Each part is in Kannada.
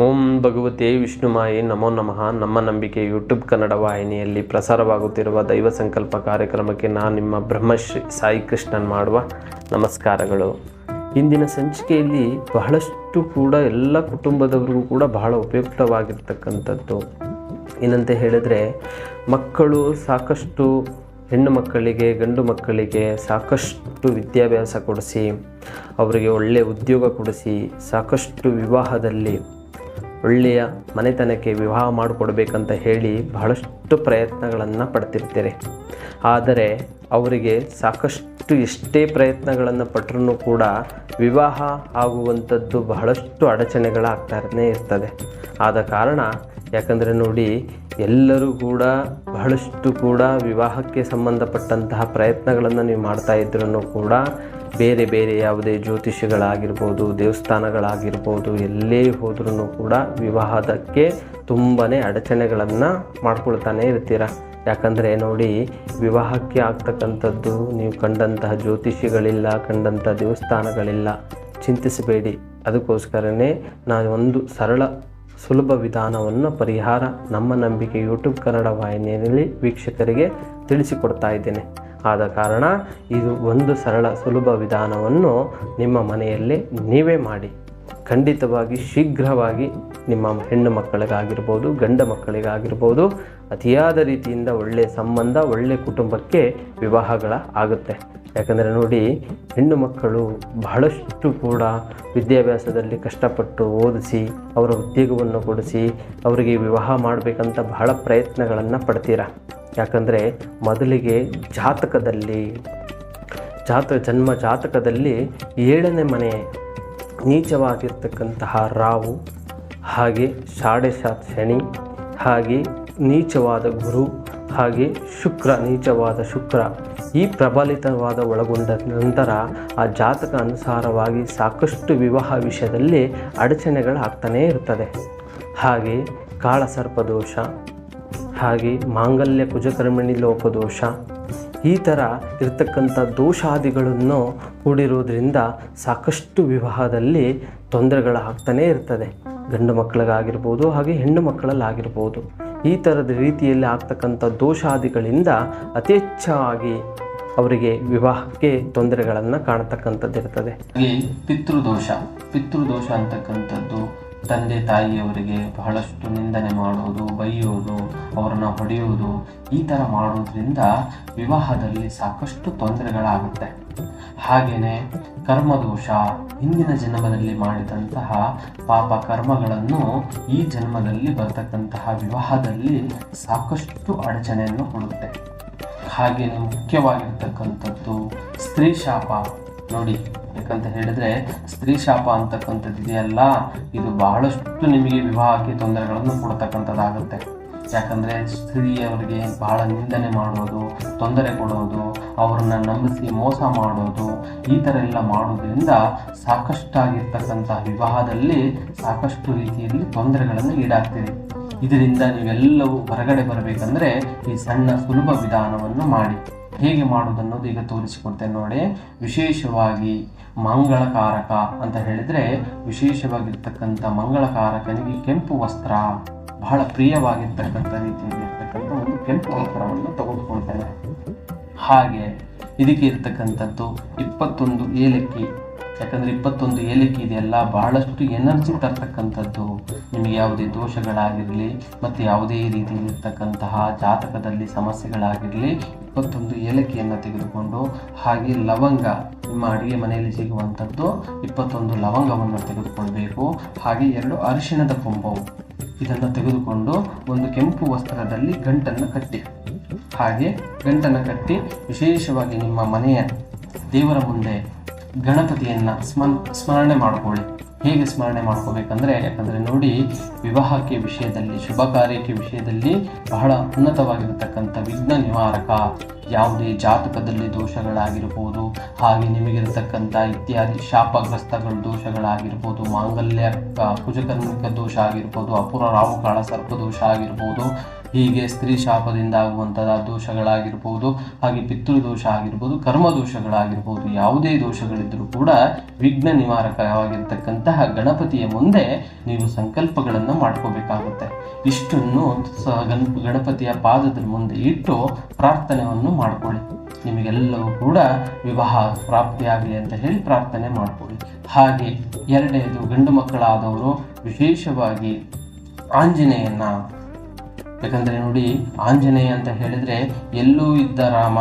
ಓಂ ಭಗವತೆ ವಿಷ್ಣುಮಾಯಿ ನಮೋ ನಮಃ. ನಮ್ಮ ನಂಬಿಕೆ ಯೂಟ್ಯೂಬ್ ಕನ್ನಡ ವಾಹಿನಿಯಲ್ಲಿ ಪ್ರಸಾರವಾಗುತ್ತಿರುವ ದೈವ ಸಂಕಲ್ಪ ಕಾರ್ಯಕ್ರಮಕ್ಕೆ ನಾನು ನಿಮ್ಮ ಬ್ರಹ್ಮಶ್ರೀ ಸಾಯಿ ಕೃಷ್ಣನ್ ಮಾಡುವ ನಮಸ್ಕಾರಗಳು. ಇಂದಿನ ಸಂಚಿಕೆಯಲ್ಲಿ ಬಹಳಷ್ಟು ಕೂಡ ಎಲ್ಲ ಕುಟುಂಬದವರಿಗೂ ಕೂಡ ಬಹಳ ಉಪಯುಕ್ತವಾಗಿರ್ತಕ್ಕಂಥದ್ದು. ಏನಂತ ಹೇಳಿದರೆ, ಮಕ್ಕಳು ಸಾಕಷ್ಟು ಹೆಣ್ಣು ಮಕ್ಕಳಿಗೆ, ಗಂಡು ಮಕ್ಕಳಿಗೆ ಸಾಕಷ್ಟು ವಿದ್ಯಾಭ್ಯಾಸ ಕೊಡಿಸಿ, ಅವರಿಗೆ ಒಳ್ಳೆಯ ಉದ್ಯೋಗ ಕೊಡಿಸಿ ಸಾಕಷ್ಟು ವಿವಾಹದಲ್ಲಿ ಒಳ್ಳೆಯ ಮನೆತನಕ್ಕೆ ವಿವಾಹ ಮಾಡಿಕೊಡ್ಬೇಕಂತ ಹೇಳಿ ಬಹಳಷ್ಟು ಪ್ರಯತ್ನಗಳನ್ನು ಪಡ್ತಿರ್ತೀರಿ. ಆದರೆ ಅವರಿಗೆ ಸಾಕಷ್ಟು ಎಷ್ಟೇ ಪ್ರಯತ್ನಗಳನ್ನು ಪಟ್ಟರೂ ಕೂಡ ವಿವಾಹ ಆಗುವಂಥದ್ದು ಬಹಳಷ್ಟು ಅಡಚಣೆಗಳಾಗ್ತಾನೇ ಇರ್ತದೆ. ಆದ ಕಾರಣ ಯಾಕಂದರೆ ನೋಡಿ, ಎಲ್ಲರೂ ಕೂಡ ಬಹಳಷ್ಟು ಕೂಡ ವಿವಾಹಕ್ಕೆ ಸಂಬಂಧಪಟ್ಟಂತಹ ಪ್ರಯತ್ನಗಳನ್ನು ನೀವು ಮಾಡ್ತಾ ಇದ್ರೂ ಕೂಡ ಬೇರೆ ಬೇರೆ ಯಾವುದೇ ಜ್ಯೋತಿಷಿಗಳಾಗಿರ್ಬೋದು ದೇವಸ್ಥಾನಗಳಾಗಿರ್ಬೋದು, ಎಲ್ಲೇ ಹೋದ್ರೂ ಕೂಡ ವಿವಾಹದಕ್ಕೆ ತುಂಬಾ ಅಡಚಣೆಗಳನ್ನು ಮಾಡ್ಕೊಳ್ತಾನೆ ಇರ್ತೀರ. ಯಾಕಂದರೆ ನೋಡಿ, ವಿವಾಹಕ್ಕೆ ಆಗ್ತಕ್ಕಂಥದ್ದು ನೀವು ಕಂಡಂತಹ ಜ್ಯೋತಿಷಿಗಳಿಲ್ಲ ಕಂಡಂಥ ದೇವಸ್ಥಾನಗಳಿಲ್ಲ, ಚಿಂತಿಸಬೇಡಿ. ಅದಕ್ಕೋಸ್ಕರನೇ ನಾನು ಒಂದು ಸರಳ, ಸುಲಭ ವಿಧಾನವನ್ನು ಪರಿಹಾರ ನಮ್ಮ ನಂಬಿಕೆ ಯೂಟ್ಯೂಬ್ ಕನ್ನಡ ವಾಹಿನಿಯಲ್ಲಿ ವೀಕ್ಷಕರಿಗೆ ತಿಳಿಸಿಕೊಡ್ತಾ ಇದ್ದೇನೆ. ಆದ ಕಾರಣ ಇದು ಒಂದು ಸರಳ ಸುಲಭ ವಿಧಾನವನ್ನು ನಿಮ್ಮ ಮನೆಯಲ್ಲಿ ನೀವೇ ಮಾಡಿ. ಖಂಡಿತವಾಗಿ ಶೀಘ್ರವಾಗಿ ನಿಮ್ಮ ಹೆಣ್ಣು ಮಕ್ಕಳಿಗಾಗಿರ್ಬೋದು, ಗಂಡ ಮಕ್ಕಳಿಗಾಗಿರ್ಬೋದು, ಅತಿಯಾದ ರೀತಿಯಿಂದ ಒಳ್ಳೆಯ ಸಂಬಂಧ ಒಳ್ಳೆಯ ಕುಟುಂಬಕ್ಕೆ ವಿವಾಹಗಳ ಆಗುತ್ತೆ. ಯಾಕಂದರೆ ನೋಡಿ, ಹೆಣ್ಣು ಮಕ್ಕಳು ಬಹಳಷ್ಟು ಕೂಡ ವಿದ್ಯಾಭ್ಯಾಸದಲ್ಲಿ ಕಷ್ಟಪಟ್ಟು ಓದಿಸಿ, ಅವರ ಉದ್ಯೋಗವನ್ನು ಕೊಡಿಸಿ, ಅವರಿಗೆ ವಿವಾಹ ಮಾಡಬೇಕಂತ ಬಹಳ ಪ್ರಯತ್ನಗಳನ್ನು ಪಡ್ತೀರ? ಯಾಕಂದರೆ ಮೊದಲಿಗೆ ಜಾತಕದಲ್ಲಿ, ಜಾತ, ಜನ್ಮ ಜಾತಕದಲ್ಲಿ ಏಳನೇ ಮನೆ ನೀಚವಾಗಿರ್ತಕ್ಕಂತಹ ರಾವು ಹಾಗೆ ಶಾಡೆ ಶನಿ, ಹಾಗೆ ನೀಚವಾದ ಗುರು, ಹಾಗೆ ಶುಕ್ರ, ನೀಚವಾದ ಶುಕ್ರ. ಈ ಪ್ರಬಲಿತವಾದ ಒಳಗೊಂಡ ನಂತರ ಆ ಜಾತಕ ಅನುಸಾರವಾಗಿ ಸಾಕಷ್ಟು ವಿವಾಹ ವಿಷಯದಲ್ಲಿ ಅಡಚಣೆಗಳಾಗ್ತಾನೇ ಇರ್ತದೆ. ಹಾಗೆ ಕಾಳಸರ್ಪದೋಷ ಹಾಗೆ ಮಾಂಗಲ್ಯ ಕುಜಕರ್ಮಿಣಿ ಲೋಪದೋಷ ಈ ಥರ ಇರ್ತಕ್ಕಂಥ ದೋಷಾದಿಗಳನ್ನು ಕೂಡಿರೋದ್ರಿಂದ ಸಾಕಷ್ಟು ವಿವಾಹದಲ್ಲಿ ತೊಂದರೆಗಳಾಗ್ತಾನೇ ಇರ್ತದೆ. ಗಂಡು ಮಕ್ಕಳಿಗಾಗಿರ್ಬೋದು ಹಾಗೆ ಹೆಣ್ಣು ಮಕ್ಕಳಲ್ಲಾಗಿರ್ಬೋದು. ಈ ಥರದ ರೀತಿಯಲ್ಲಿ ಆಗ್ತಕ್ಕಂಥ ದೋಷಾದಿಗಳಿಂದ ಅತಿ ಹೆಚ್ಚಾಗಿ ಅವರಿಗೆ ವಿವಾಹಕ್ಕೆ ತೊಂದರೆಗಳನ್ನು ಕಾಣತಕ್ಕಂಥದ್ದಿರ್ತದೆ. ಪಿತೃದೋಷ ಪಿತೃದೋಷ ಅಂತಕ್ಕಂಥದ್ದು ತಂದೆ ತಾಯಿಯವರಿಗೆ ಬಹಳಷ್ಟು ನಿಂದನೆ ಮಾಡೋದು, ಬೈಯೋದು ಅವರನ್ನು ಹೊಡೆಯುವುದು ಈ ಥರ ಮಾಡೋದ್ರಿಂದ ವಿವಾಹದಲ್ಲಿ ಸಾಕಷ್ಟು ತೊಂದರೆಗಳಾಗುತ್ತೆ. ಹಾಗೆಯೇ ಕರ್ಮದೋಷ ಹಿಂದಿನ ಜನ್ಮದಲ್ಲಿ ಮಾಡಿದಂತಹ ಪಾಪ ಕರ್ಮಗಳನ್ನು ಈ ಜನ್ಮದಲ್ಲಿ ಬರ್ತಕ್ಕಂತಹ ವಿವಾಹದಲ್ಲಿ ಸಾಕಷ್ಟು ಅಡಚಣೆಯನ್ನು ಕೊಡುತ್ತೆ. ಹಾಗೆಯೇ ಮುಖ್ಯವಾಗಿರ್ತಕ್ಕಂಥದ್ದು ಸ್ತ್ರೀ ಶಾಪ. ನೋಡಿ, ಯಾಕಂತ ಹೇಳಿದ್ರೆ ಸ್ತ್ರೀ ಶಾಪ ಅಂತಕ್ಕಂಥದ್ದು ಇದೆಯಲ್ಲ ಇದು ಬಹಳಷ್ಟು ನಿಮಗೆ ವಿವಾಹಕ್ಕೆ ತೊಂದರೆಗಳನ್ನು ಕೊಡ್ತಕ್ಕಂಥದ್ದಾಗುತ್ತೆ. ಯಾಕಂದ್ರೆ ಸ್ತ್ರೀಯವರಿಗೆ ಭಾಳ ನಿಂದನೆ ಮಾಡೋದು, ತೊಂದರೆ ಕೊಡೋದು, ಅವರನ್ನು ನಂಬಿಸಿ ಮೋಸ ಮಾಡೋದು, ಈ ಥರ ಎಲ್ಲ ಮಾಡೋದ್ರಿಂದ ಸಾಕಷ್ಟಾಗಿರ್ತಕ್ಕಂಥ ವಿವಾಹದಲ್ಲಿ ಸಾಕಷ್ಟು ರೀತಿಯಲ್ಲಿ ತೊಂದರೆಗಳನ್ನು ಈಡಾಗ್ತೀರಿ ಇದರಿಂದ ನೀವೆಲ್ಲವೂ ಹೊರಗಡೆ ಬರಬೇಕಂದ್ರೆ ಈ ಸಣ್ಣ ಸುಲಭ ವಿಧಾನವನ್ನು ಮಾಡಿ. ಹೇಗೆ ಮಾಡೋದನ್ನೋದು ಈಗ ತೋರಿಸಿಕೊಡ್ತೇನೆ ನೋಡಿ. ವಿಶೇಷವಾಗಿ ಮಂಗಳಕಾರಕ ಅಂತ ಹೇಳಿದ್ರೆ ವಿಶೇಷವಾಗಿರ್ತಕ್ಕಂಥ ಮಂಗಳಕಾರಕನಿಗೆ ಕೆಂಪು ವಸ್ತ್ರ. ಬಹಳ ಪ್ರಿಯವಾಗಿರ್ತಕ್ಕಂಥ ರೀತಿಯಲ್ಲಿ ಇರ್ತಕ್ಕಂಥ ಒಂದು ಕೆಂಪು ವಸ್ತ್ರವನ್ನು ತೆಗೆದುಕೊಳ್ತೇವೆ ಹಾಗೆ ಇದಕ್ಕೆ ಇರ್ತಕ್ಕಂಥದ್ದು ಇಪ್ಪತ್ತೊಂದು ಏಲಕ್ಕಿ. ಯಾಕಂದರೆ ಇಪ್ಪತ್ತೊಂದು ಏಲಕ್ಕಿ ಇದೆಯಲ್ಲ ಬಹಳಷ್ಟು ಎನರ್ಜಿ ತರ್ತಕ್ಕಂಥದ್ದು. ನಿಮಗೆ ಯಾವುದೇ ದೋಷಗಳಾಗಿರಲಿ ಮತ್ತು ಯಾವುದೇ ರೀತಿಯಲ್ಲಿರ್ತಕ್ಕಂತಹ ಜಾತಕದಲ್ಲಿ ಸಮಸ್ಯೆಗಳಾಗಿರಲಿ, ಇಪ್ಪತ್ತೊಂದು ಏಲಕ್ಕಿಯನ್ನು ತೆಗೆದುಕೊಂಡು ಹಾಗೆ ಲವಂಗ ನಿಮ್ಮ ಅಡುಗೆ ಮನೆಯಲ್ಲಿ ಸಿಗುವಂಥದ್ದು ಇಪ್ಪತ್ತೊಂದು ಲವಂಗವನ್ನು ತೆಗೆದುಕೊಳ್ಬೇಕು. ಹಾಗೆ ಎರಡು ಅರಿಶಿಣದ ಕೊಂಬವು ಇದನ್ನು ತೆಗೆದುಕೊಂಡು ಒಂದು ಕೆಂಪು ವಸ್ತ್ರದಲ್ಲಿ ಗಂಟನ್ನು ಕಟ್ಟಿ. ಹಾಗೆ ಗಂಟನ್ನು ಕಟ್ಟಿ ವಿಶೇಷವಾಗಿ ನಿಮ್ಮ ಮನೆಯ ದೇವರ ಮುಂದೆ ಗಣಪತಿಯನ್ನು ಸ್ಮನ್, ಸ್ಮರಣೆ ಮಾಡಿಕೊಳ್ಳಿ. ಹೇಗೆ ಸ್ಮರಣೆ ಮಾಡ್ಕೋಬೇಕಂದ್ರೆ, ಯಾಕಂದರೆ ನೋಡಿ, ವಿವಾಹಕ್ಕೆ ವಿಷಯದಲ್ಲಿ, ಶುಭ ಕಾರ್ಯಕ್ಕೆ ವಿಷಯದಲ್ಲಿ ಬಹಳ ಉನ್ನತವಾಗಿರತಕ್ಕಂಥ ವಿಘ್ನ ನಿವಾರಕ, ಯಾವುದೇ ಜಾತಕದಲ್ಲಿ ದೋಷಗಳಾಗಿರ್ಬೋದು, ಹಾಗೆ ನಿಮಗಿರತಕ್ಕಂಥ ಇತ್ಯಾದಿ ಶಾಪಗ್ರಸ್ತಗಳ ದೋಷಗಳಾಗಿರ್ಬೋದು, ಮಾಂಗಲ್ಯ ಕುಜಕರ್ಮಿಕ ದೋಷ ಆಗಿರ್ಬೋದು ಅಪುರ ರಾಹುಕಾಳ ಸರ್ಪ ದೋಷ ಆಗಿರ್ಬೋದು ಹೀಗೆ ಸ್ತ್ರೀ ಶಾಪದಿಂದ ಆಗುವಂತಹ ದೋಷಗಳಾಗಿರ್ಬೋದು, ಹಾಗೆ ಪಿತೃದೋಷ ಆಗಿರ್ಬೋದು, ಕರ್ಮ ದೋಷಗಳಾಗಿರ್ಬೋದು, ಯಾವುದೇ ದೋಷಗಳಿದ್ರೂ ಕೂಡ ವಿಘ್ನ ನಿವಾರಕವಾಗಿರ್ತಕ್ಕಂತಹ ಗಣಪತಿಯ ಮುಂದೆ ನೀವು ಸಂಕಲ್ಪಗಳನ್ನು ಮಾಡ್ಕೋಬೇಕಾಗುತ್ತೆ. ಇಷ್ಟನ್ನು ಸಹ ಗಣ, ಗಣಪತಿಯ ಪಾದದ ಮುಂದೆ ಇಟ್ಟು ಪ್ರಾರ್ಥನೆಯನ್ನು ಮಾಡ್ಕೊಳ್ಳಿ. ನಿಮಗೆಲ್ಲವೂ ಕೂಡ ವಿವಾಹ ಪ್ರಾಪ್ತಿಯಾಗಲಿ ಅಂತ ಹೇಳಿ ಪ್ರಾರ್ಥನೆ ಮಾಡ್ಕೊಳ್ಳಿ. ಹಾಗೆ ಎರಡನೇದು ಗಂಡು ಮಕ್ಕಳಾದವರು ವಿಶೇಷವಾಗಿ ಆಂಜನೇಯನ್ನ ಯಾಕಂದರೆ ನೋಡಿ ಆಂಜನೇಯ ಅಂತ ಹೇಳಿದರೆ ಎಲ್ಲೂ ಇದ್ದ ರಾಮ,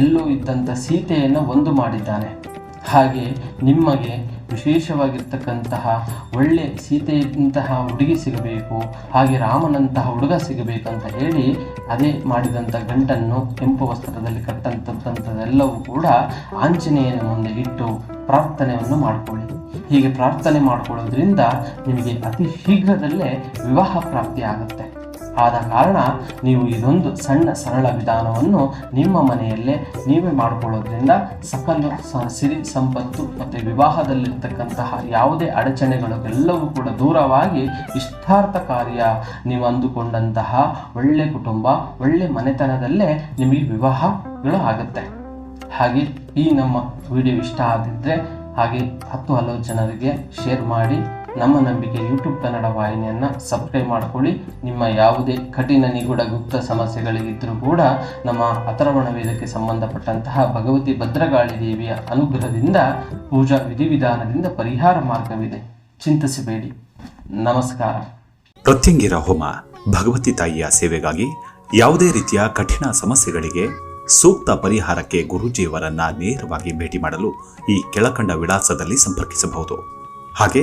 ಎಲ್ಲೂ ಇದ್ದಂಥ ಸೀತೆಯನ್ನು ಒಂದು ಮಾಡಿದ್ದಾನೆ. ಹಾಗೆ ನಿಮಗೆ ವಿಶೇಷವಾಗಿರ್ತಕ್ಕಂತಹ ಒಳ್ಳೆ ಸೀತೆಯಂತಹ ಹುಡುಗಿ ಸಿಗಬೇಕು, ಹಾಗೆ ರಾಮನಂತಹ ಹುಡುಗ ಸಿಗಬೇಕಂತ ಹೇಳಿ ಅದೇ ಮಾಡಿದಂಥ ಗಂಟನ್ನು ಕೆಂಪು ವಸ್ತ್ರದಲ್ಲಿ ಕಟ್ಟಂಥದ್ದೆಲ್ಲವೂ ಕೂಡ ಆಂಜನೇಯನ ಮುಂದೆ ಇಟ್ಟು ಪ್ರಾರ್ಥನೆಯನ್ನು ಮಾಡಿಕೊಳ್ಳಿ. ಹೀಗೆ ಪ್ರಾರ್ಥನೆ ಮಾಡಿಕೊಳ್ಳೋದ್ರಿಂದ ನಿಮಗೆ ಅತಿ ಶೀಘ್ರದಲ್ಲೇ ವಿವಾಹ ಪ್ರಾಪ್ತಿ ಆಗುತ್ತೆ. ಆದ ಕಾರಣ ನೀವು ಇದೊಂದು ಸಣ್ಣ ಸರಳ ವಿಧಾನವನ್ನು ನಿಮ್ಮ ಮನೆಯಲ್ಲೇ ನೀವೇ ಮಾಡಿಕೊಳ್ಳೋದ್ರಿಂದ ಸಕಲ ಸಿರಿ ಸಂಪತ್ತು ಮತ್ತು ವಿವಾಹದಲ್ಲಿರ್ತಕ್ಕಂತಹ ಯಾವುದೇ ಅಡಚಣೆಗಳು ಎಲ್ಲವೂ ಕೂಡ ದೂರವಾಗಿ ಇಷ್ಟಾರ್ಥ ಕಾರ್ಯ ನೀವು ಅಂದುಕೊಂಡಂತಹ ಒಳ್ಳೆ ಕುಟುಂಬ, ಒಳ್ಳೆ ಮನೆತನದಲ್ಲೇ ನಿಮಗೆ ವಿವಾಹಗಳು ಆಗುತ್ತೆ. ಹಾಗೆ ಈ ನಮ್ಮ ವಿಡಿಯೋ ಇಷ್ಟ ಆಗಿದ್ದರೆ ಹಾಗೆ ಹತ್ತು ಹಲವು ಜನರಿಗೆ ಶೇರ್ ಮಾಡಿ. ನಮ್ಮ ನಂಬಿಕೆ ಯೂಟ್ಯೂಬ್ ಕನ್ನಡ ವಾಹಿನಿಯನ್ನು ಸಬ್ಸ್ಕ್ರೈಬ್ ಮಾಡಿಕೊಳ್ಳಿ. ನಿಮ್ಮ ಯಾವುದೇ ಕಠಿಣ, ನಿಗೂಢ ಗುಪ್ತ ಸಮಸ್ಯೆಗಳಿದ್ದರೂ ಕೂಡ ನಮ್ಮ ಅಥರ್ವಣ ವೇದಕ್ಕೆ ಸಂಬಂಧಪಟ್ಟಂತಹ ಭಗವತಿ ಭದ್ರಗಾಳಿ ದೇವಿಯ ಅನುಗ್ರಹದಿಂದ, ಪೂಜಾ ವಿಧಿವಿಧಾನದಿಂದ ಪರಿಹಾರ ಮಾರ್ಗವಿದೆ. ಚಿಂತಿಸಬೇಡಿ. ನಮಸ್ಕಾರ. ಪ್ರತ್ಯಂಗಿರ ಹೋಮ ಭಗವತಿ ತಾಯಿಯ ಸೇವೆಗಾಗಿ ಯಾವುದೇ ರೀತಿಯ ಕಠಿಣ ಸಮಸ್ಯೆಗಳಿಗೆ ಸೂಕ್ತ ಪರಿಹಾರಕ್ಕೆ ಗುರುಜಿಯವರನ್ನ ನೇರವಾಗಿ ಭೇಟಿ ಮಾಡಲು ಈ ಕೆಳಕಂಡ ವಿಳಾಸದಲ್ಲಿ ಸಂಪರ್ಕಿಸಬಹುದು. ಹಾಗೆ